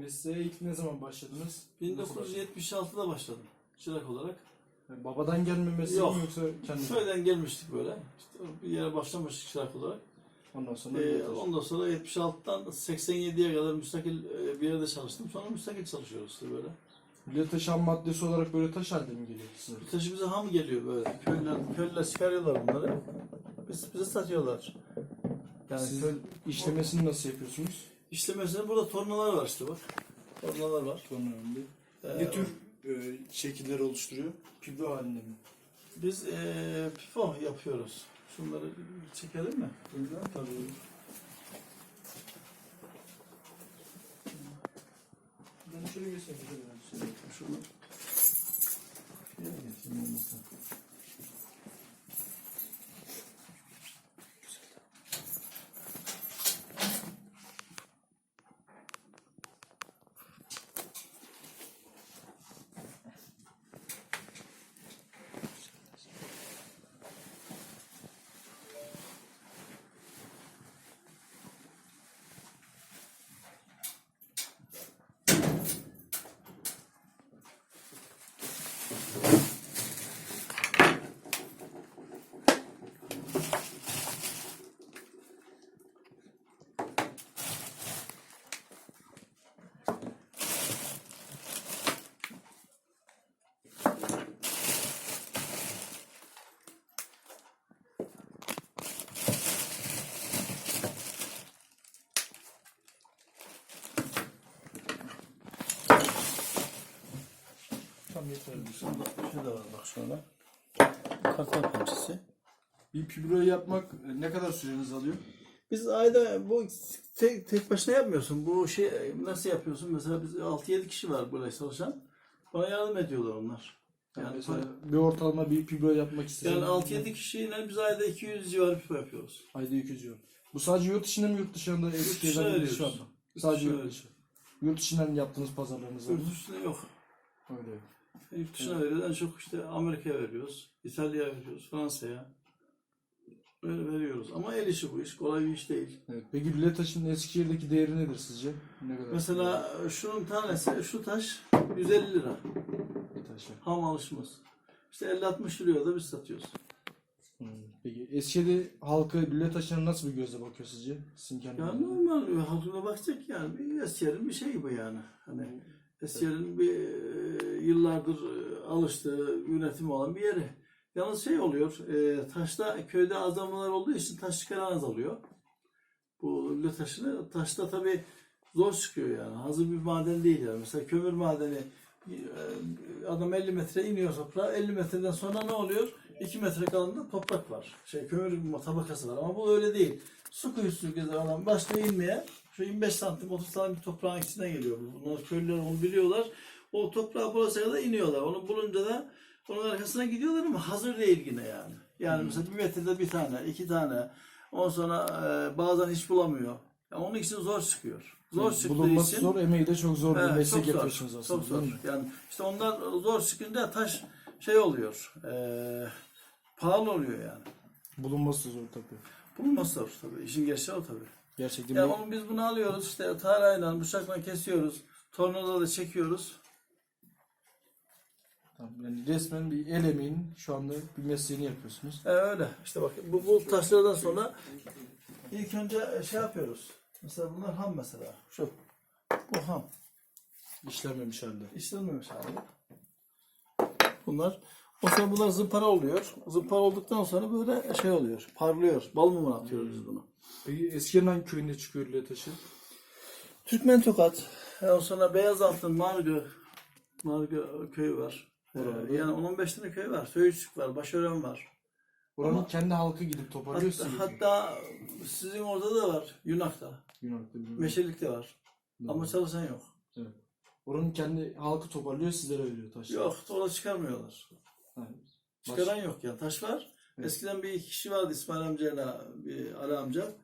Mesleğe ilk ne zaman başladınız? Nasıl başladınız? 1976'da başladım çırak olarak. Yani babadan gelme mesleği Yok. mi yoksa kendi? Köyden gelmiştik böyle. İşte bir yere başlamıştık çırak olarak. Ondan sonra Ee, ondan sonra 76'dan 87'ye kadar müstakil e, bir yerde çalıştım. Sonra müstakil çalışıyoruz işte böyle. Bilet taşı ham maddesi olarak böyle taş halde mi geliyor size? Bir taşı bize ham geliyor böyle. Köylüler, köylüler çıkarıyorlar bunları. Biz, bize satıyorlar. Yani Siz köy, işlemesini nasıl yapıyorsunuz? İşlemesinde burada tornalar var işte bak. Tornalar var. Sonra önemli. Ee, Ne tür e, şekiller oluşturuyor? Pivot halinde mi? Biz e, pifo yapıyoruz. Şunları çekelim mi? Tabii. Ben şöyle geçeyim. Şunu. Tam yeterli. Şurada bir şey de var bak şöyle. Kartal pençesi. Bir pibroyu yapmak e, ne kadar süreniz alıyor? Biz ayda bu tek, tek başına yapmıyorsun. Bu şey nasıl yapıyorsun? Mesela biz 6-7 kişi var böyle çalışan. Bana yardım ediyorlar onlar. Yani Yani, mesela bir ortalama bir pibro yapmak isteseniz. yani 6-7 kişiyle biz ayda 200 civarı pipo yapıyoruz. Ayda 200 euro. Bu sadece yurt içinde mi yurt dışında yurt veriyoruz. dışı var mı? Yurt Sadece yurt veriyoruz. dışı. Yurt içinden yaptığınız pazarlarınız var mı? Yurt dışında yok. Öyle. Yurt dışına veriyoruz. En çok işte Amerika'ya veriyoruz. İtalya'ya veriyoruz. Fransa'ya. Böyle veriyoruz. Ama el işi bu iş. Kolay bir iş değil. Evet. Peki bilet taşının Eskişehir'deki değeri nedir sizce? Ne kadar? Mesela şunun tanesi, şu taş 150 lira. bir taşı. Ham alışımız. İşte 50-60 liraya da biz satıyoruz. Hmm. Peki Eskişehir'de halkı bilet taşına nasıl bir gözle bakıyor sizce? Sizin kendi Yani normal halkına bakacak yani bir Eskişehir'in bir şeyi bu yani. Hani Eskişehir'in bir e, yıllardır e, alıştığı yönetimi olan bir yeri. Yalnız şey oluyor, e, taşta köyde azalmalar olduğu için taş çıkaran azalıyor. Bu lüle taşını, taşta tabi zor çıkıyor yani. Hazır bir maden değil yani. Mesela kömür madeni e, adam 50 metre iniyor toprağa. 50 metreden sonra ne oluyor? 2 metre kalınlıkta toprak var. Şey kömür tabakası var ama bu öyle değil. Su kuyusu gezer adam başlıyor inmeye. Şu 25 santim 30 santim toprağın içine geliyor. Bunlar köylüler onu biliyorlar. O toprağa burası kadar iniyorlar. Onu bulunca da onun arkasına gidiyorlar ama hazır değil yine yani. Yani mesela bir metrede bir tane, iki tane. Ondan sonra e, bazen hiç bulamıyor. Yani onun için zor çıkıyor. Zor çıktığı Bulunması için zor, emeği de çok zor bir Evet, meslek çok zor, yapıyorsunuz aslında. Çok zor. Yani işte ondan zor çıkınca taş şey oluyor. eee pahalı oluyor yani. Bulunması zor tabii. Bulunması zor tabii. İşin gerçeği o tabii. Gerçekten Yani bu- onu biz bunu alıyoruz işte tarayla, bıçakla kesiyoruz. Tornada da çekiyoruz. Yani resmen bir el emeğinin şu anda bir mesleğini yapıyorsunuz. E, öyle. İşte bak bu, bu taşlardan sonra ilk önce şey yapıyoruz. Mesela bunlar ham mesela. Şu. Bu ham. İşlenmemiş halde. İşlenmemiş hali. Bunlar o sonra bunlar zımpara oluyor. Zımpara olduktan sonra böyle şey oluyor. Parlıyor. Bal mumu atıyoruz biz bunu. Peki Eskişehir'in hangi köyünde çıkıyor bilet taşı? Türkmen Tokat. Ondan sonra Beyazaltın Margı Margı köyü var. Ee, yani 10-15 tane köy var. Söğütçük var. Başören var. Oranın Ama- kendi halkı gidip toparlıyor Hatta, sizi. hatta sizin orada da var. Yunak'ta. Yunanlı'da bilmiyorum. Meşelik'te var. Doğru. Ama çalışan yok. Oranın kendi halkı toparlıyor sizlere veriyor taşı. Yok. Orada çıkarmıyorlar. Yani Çıkaran yok yani. Taş var. Evet. Eskiden bir iki kişi vardı İsmail amcayla bir Ali amca.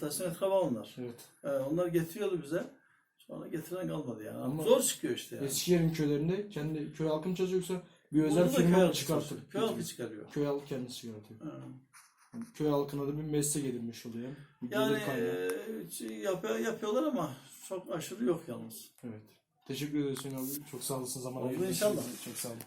Taşın etrafı onlar. Evet. Ee, onlar getiriyordu bize. Sonra getiren kalmadı yani. Ama- Zor çıkıyor işte yani. Eskişehir'in köylerinde kendi köy halkı mı çalışıyor yoksa bir özel firma çalışıyor. Köy halkı çıkarıyor. Köy halkı kendisi çıkartıyor. Ha. Köy halkına da bir meslek edinmiş oluyor. Bir Yani e, yapıyor, yapıyorlar ama çok aşırı yok yalnız. Evet. Teşekkür ederiz Hüseyin abi. Çok sağ olasın zaman ayırdığınız için. inşallah. Çok sağ olun.